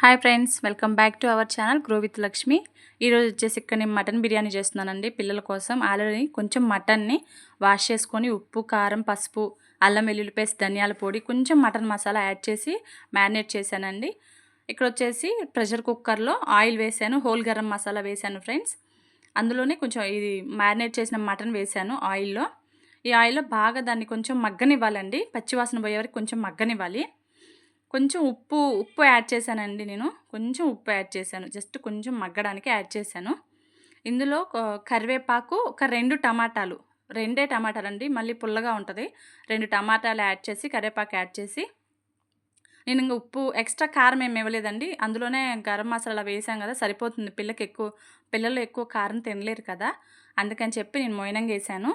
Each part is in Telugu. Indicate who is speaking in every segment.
Speaker 1: Hi friends welcome back to our channel grow with Lakshmi ఈరోజు వచ్చేసి ఇక్కడ నేను మటన్ బిర్యానీ చేస్తున్నానండి. పిల్లల కోసం ఆల్రెడీ కొంచెం మటన్ని వాష్ చేసుకొని ఉప్పు కారం పసుపు అల్లం వెల్లుల్లి పేస్ట్ ధనియాల పొడి కొంచెం మటన్ మసాలా యాడ్ చేసి మ్యారినేట్ చేశానండి. ఇక్కడ వచ్చేసి ప్రెషర్ కుక్కర్లో ఆయిల్ వేసాను హోల్ గరం మసాలా వేసాను ఫ్రెండ్స్ అందులోనే కొంచెం ఇది మ్యారినేట్ చేసిన మటన్ వేసాను ఆయిల్లో. ఈ ఆయిల్లో బాగా దాన్ని కొంచెం మగ్గనివ్వాలండి. పచ్చివాసన పోయే వరకు కొంచెం మగ్గనివ్వాలి. కొంచెం ఉప్పు ఉప్పు యాడ్ చేశానండి నేను. కొంచెం ఉప్పు యాడ్ చేశాను. జస్ట్ కొంచెం మగ్గడానికి యాడ్ చేశాను. ఇందులో కరివేపాకు ఒక రెండు టమాటాలు. రెండే టమాటాలు అండి మళ్ళీ పుల్లగా ఉంటుంది. రెండు టమాటాలు యాడ్ చేసి కరివేపాకు యాడ్ చేసి. నేను ఇంకా ఉప్పు ఎక్స్ట్రా కారం ఏమి ఇవ్వలేదండి. అందులోనే గరం మసాలా వేసాం కదా సరిపోతుంది. పిల్లకి ఎక్కువ పిల్లలు ఎక్కువ కారం తినలేరు కదా. అందుకని చెప్పి నేను మోయినంగా వేసాను.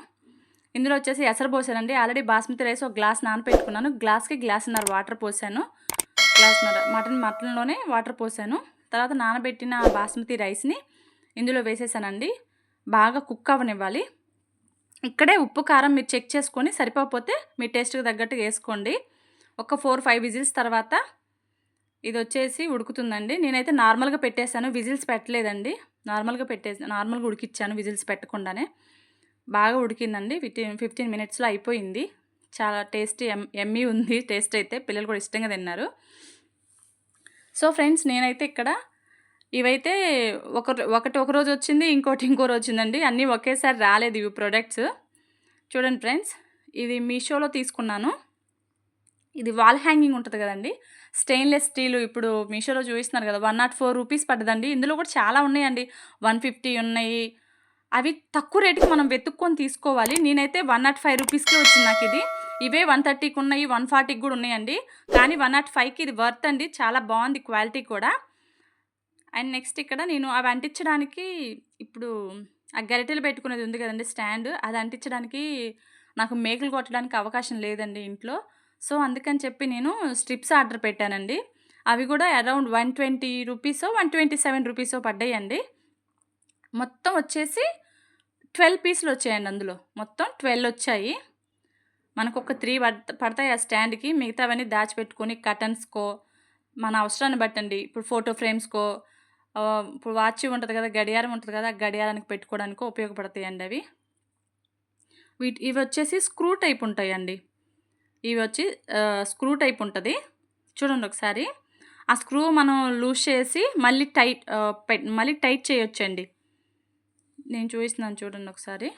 Speaker 1: ఇందులో వచ్చేసి ఎసరు పోసానండి. ఆల్రెడీ బాస్మతి రైస్ ఒక గ్లాస్ నానపెట్టుకున్నాను. గ్లాస్కి గ్లాసున్నర వాటర్ పోసాను. గ్లాసున్నర మటన్ మటన్లోనే వాటర్ పోసాను. తర్వాత నానబెట్టిన బాస్మతి రైస్ని ఇందులో వేసేసానండి. బాగా కుక్ అవ్వనివ్వాలి. ఇక్కడే ఉప్పు కారం మీరు చెక్ చేసుకొని సరిపోకపోతే మీ టేస్ట్కి తగ్గట్టు వేసుకోండి. ఒక ఫోర్ ఫైవ్ విజిల్స్ తర్వాత ఇది వచ్చేసి ఉడుకుతుందండి. నేనైతే నార్మల్గా పెట్టేశాను. విజిల్స్ పెట్టలేదండి. నార్మల్గా పెట్టేసి నార్మల్గా ఉడికిచ్చాను విజిల్స్ పెట్టకుండానే. బాగా ఉడికిందండి. ఫిఫ్టీన్ ఫిఫ్టీన్ మినిట్స్లో అయిపోయింది. చాలా టేస్టీ ఎమ్ ఎమ్మీ ఉంది టేస్ట్ అయితే పిల్లలు కూడా ఇష్టంగా తిన్నారు. సో ఫ్రెండ్స్ నేనైతే ఇక్కడ ఇవైతే ఒక ఒకటి ఒక రోజు వచ్చింది ఇంకోటి ఇంకో రోజు వచ్చిందండి. అన్నీ ఒకేసారి రాలేదు ఇవి ప్రొడక్ట్స్ చూడండి ఫ్రెండ్స్ ఇది మీషోలో తీసుకున్నాను. ఇది వాల్ హ్యాంగింగ్ ఉంటుంది కదండి. స్టెయిన్లెస్ స్టీల్ ఇప్పుడు మీషోలో చూపిస్తున్నారు కదా వన్ నాట్ ఫోర్ రూపీస్ పడ్డదండి. ఇందులో కూడా చాలా ఉన్నాయండి. వన్ ఫిఫ్టీ ఉన్నాయి. అవి తక్కువ రేటుకి మనం వెతుక్కొని తీసుకోవాలి. నేనైతే వన్ నాట్ ఫైవ్ రూపీస్కి వచ్చింది నాకు ఇది. ఇవే వన్ థర్టీకి ఉన్నాయి వన్ ఫార్టీకి కూడా ఉన్నాయండి. కానీ వన్ నాట్ ఫైవ్కి ఇది వర్త్ అండి చాలా బాగుంది క్వాలిటీ కూడా. అండ్ నెక్స్ట్ ఇక్కడ నేను అవి అంటించడానికి ఇప్పుడు ఆ గరిటెలు పెట్టుకునేది ఉంది కదండి స్టాండ్ అది అంటించడానికి నాకు మేకలు కొట్టడానికి అవకాశం లేదండి ఇంట్లో. సో అందుకని చెప్పి నేను స్ట్రిప్స్ ఆర్డర్ పెట్టానండి. అవి కూడా అరౌండ్ వన్ ట్వంటీ రూపీసో వన్ ట్వంటీ సెవెన్ రూపీసో పడ్డాయండి. మొత్తం వచ్చేసి ట్వెల్వ్ పీసులు వచ్చాయండి అందులో. మొత్తం ట్వెల్వ్ వచ్చాయి. మనకు ఒక త్రీ పడతాయి ఆ స్టాండ్కి. మిగతావన్నీ దాచిపెట్టుకొని కటన్స్కో మన అవసరాన్ని బట్టండి. ఇప్పుడు ఫోటో ఫ్రేమ్స్కో ఇప్పుడు వాచ్ ఉంటుంది కదా గడియారం ఉంటుంది కదా గడియారానికి పెట్టుకోవడానికి ఉపయోగపడతాయండి అవి. వీటి ఇవి వచ్చేసి స్క్రూ టైప్ ఉంటాయండి. ఇవి వచ్చి స్క్రూ టైప్ ఉంటుంది. చూడండి ఒకసారి. ఆ స్క్రూ మనం లూజ్ చేసి మళ్ళీ టైట్ పెట్ మళ్ళీ టైట్ చేయొచ్చండి. నేను చూపిస్తున్నాను చూడండి ఒకసారి.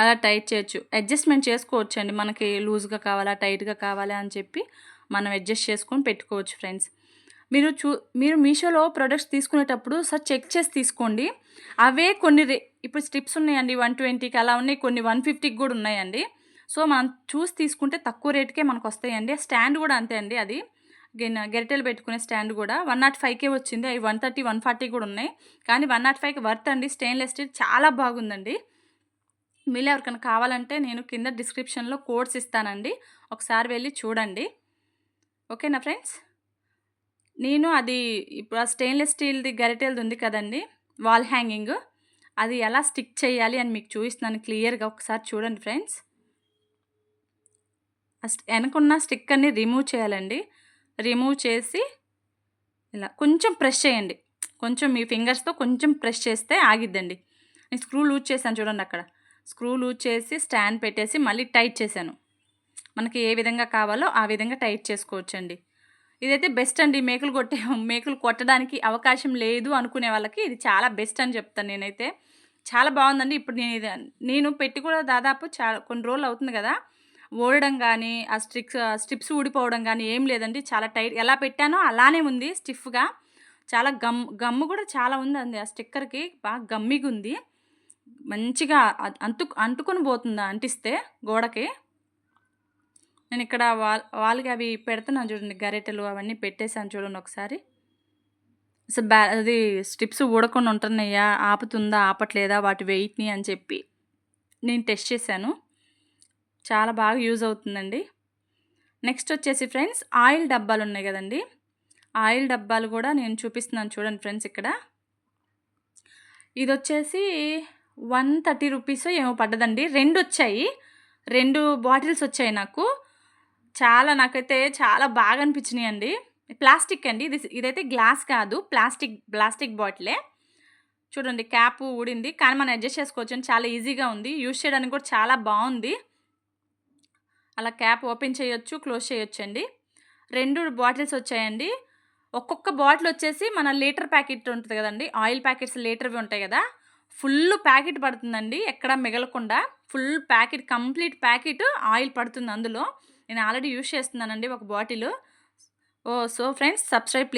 Speaker 1: అలా టైట్ చేయొచ్చు. అడ్జస్ట్మెంట్ చేసుకోవచ్చు అండి మనకి లూజ్గా కావాలా టైట్గా కావాలా అని చెప్పి మనం అడ్జస్ట్ చేసుకొని పెట్టుకోవచ్చు ఫ్రెండ్స్. మీరు చూ మీరు మీషోలో ప్రొడక్ట్స్ తీసుకునేటప్పుడు సార్ చెక్ చేసి తీసుకోండి. అవే కొన్ని రే ఇప్పుడు స్ట్రిప్స్ ఉన్నాయండి వన్ ట్వంటీకి అలా ఉన్నాయి కొన్ని వన్ ఫిఫ్టీకి కూడా ఉన్నాయండి. సో మనం చూసి తీసుకుంటే తక్కువ రేటుకే మనకు వస్తాయండి. స్టాండ్ కూడా అంతే అండి అది. గెరిటెలు పెట్టుకునే స్టాండ్ కూడా. వన్ నాట్ ఫైవ్కే వచ్చింది. అవి వన్ థర్టీ వన్ ఫార్టీ కూడా ఉన్నాయి. కానీ వన్ నాట్ ఫైవ్కి వర్త్ అండి. స్టెయిన్లెస్ స్టీల్ చాలా బాగుందండి. మీలో ఎవరికైనా కావాలంటే నేను కింద డిస్క్రిప్షన్లో కోడ్స్ ఇస్తానండి. ఒకసారి వెళ్ళి చూడండి. ఓకేనా ఫ్రెండ్స్? నేను అది ఇప్పుడు ఆ స్టెయిన్లెస్ స్టీల్ది గరిటెలది ఉంది కదండి వాల్ హ్యాంగింగ్. అది ఎలా స్టిక్ చేయాలి అని మీకు చూపిస్తున్నాను క్లియర్గా. ఒకసారి చూడండి ఫ్రెండ్స్. వెనకున్న స్టిక్కర్ని రిమూవ్ చేయాలండి. రిమూవ్ చేసి ఇలా కొంచెం ప్రెస్ చేయండి. కొంచెం మీ ఫింగర్స్తో కొంచెం ప్రెస్ చేస్తే ఆగిద్దండి. నేను స్క్రూ లూజ్ చేశాను చూడండి అక్కడ. స్క్రూ లూజ్ చేసి స్టాండ్ పెట్టేసి మళ్ళీ టైట్ చేశాను. మనకి ఏ విధంగా కావాలో ఆ విధంగా టైట్ చేసుకోవచ్చండి. ఇదైతే బెస్ట్ అండి. మేకలు కొట్టే మేకలు కొట్టడానికి అవకాశం లేదు అనుకునే వాళ్ళకి ఇది చాలా బెస్ట్ అని చెప్తాను నేనైతే. చాలా బాగుందండి. ఇప్పుడు నేను ఇది నేను పెట్టి కూడా దాదాపు చాలా కొన్ని రోజులు అవుతుంది కదా. ఓడడం కానీ ఆ స్ట్రిక్స్ స్ట్రిప్స్ ఊడిపోవడం కానీ ఏం లేదండి. చాలా టైట్ ఎలా పెట్టానో అలానే ఉంది స్టిఫ్గా. చాలా గమ్ గమ్ము కూడా చాలా ఉందండి. ఆ స్టిక్కర్కి బాగా గమ్మిగా ఉంది మంచిగా అంటు అంటుకొని పోతుందా అంటిస్తే గోడకి? నేను ఇక్కడ వాల్ వాళ్ళకి అవి పెడుతున్నాను చూడండి గరిటెలు అవన్నీ పెట్టేశాను చూడండి ఒకసారి. అసలు బ్యా అది స్ట్రిప్స్ ఊడకుండా ఉంటున్నాయా? ఆపుతుందా? ఆపట్లేదా? వాటి వెయిట్ని అని చెప్పి నేను టెస్ట్ చేశాను. చాలా బాగా యూజ్ అవుతుందండి. నెక్స్ట్ వచ్చేసి ఫ్రెండ్స్ ఆయిల్ డబ్బాలు ఉన్నాయి కదండి. ఆయిల్ డబ్బాలు కూడా నేను చూపిస్తున్నాను చూడండి ఫ్రెండ్స్ ఇక్కడ. ఇది వచ్చేసి వన్ థర్టీ రూపీస్ ఏమో పడ్డదండి. రెండు వచ్చాయి రెండు బాటిల్స్ వచ్చాయి నాకు. చాలా నాకైతే చాలా బాగా అనిపించినాయి అండి ప్లాస్టిక్ అండి. ఇది ఇదైతే గ్లాస్ కాదు. ప్లాస్టిక్ ప్లాస్టిక్ బాటిలే. చూడండి క్యాప్ ఊడింది. కానీ మనం అడ్జస్ట్ చేసుకోవచ్చు చాలా ఈజీగా ఉంది. యూజ్ చేయడానికి కూడా చాలా బాగుంది. అలా క్యాప్ ఓపెన్ చేయొచ్చు క్లోజ్ చేయొచ్చు అండి రెండు బాటిల్స్ వచ్చాయండి. ఒక్కొక్క బాటిల్ వచ్చేసి మన లీటర్ ప్యాకెట్ ఉంటుంది కదండి. ఆయిల్ ప్యాకెట్స్ లీటర్వి ఉంటాయి కదా. ఫుల్ ప్యాకెట్ పడుతుందండి ఎక్కడ మిగలకుండా. Full packet complete packet oil పడుతుంది అందులో. నేను ఆల్రెడీ యూజ్ చేస్తున్నానండి ఒక bottle. Oh so friends subscribe please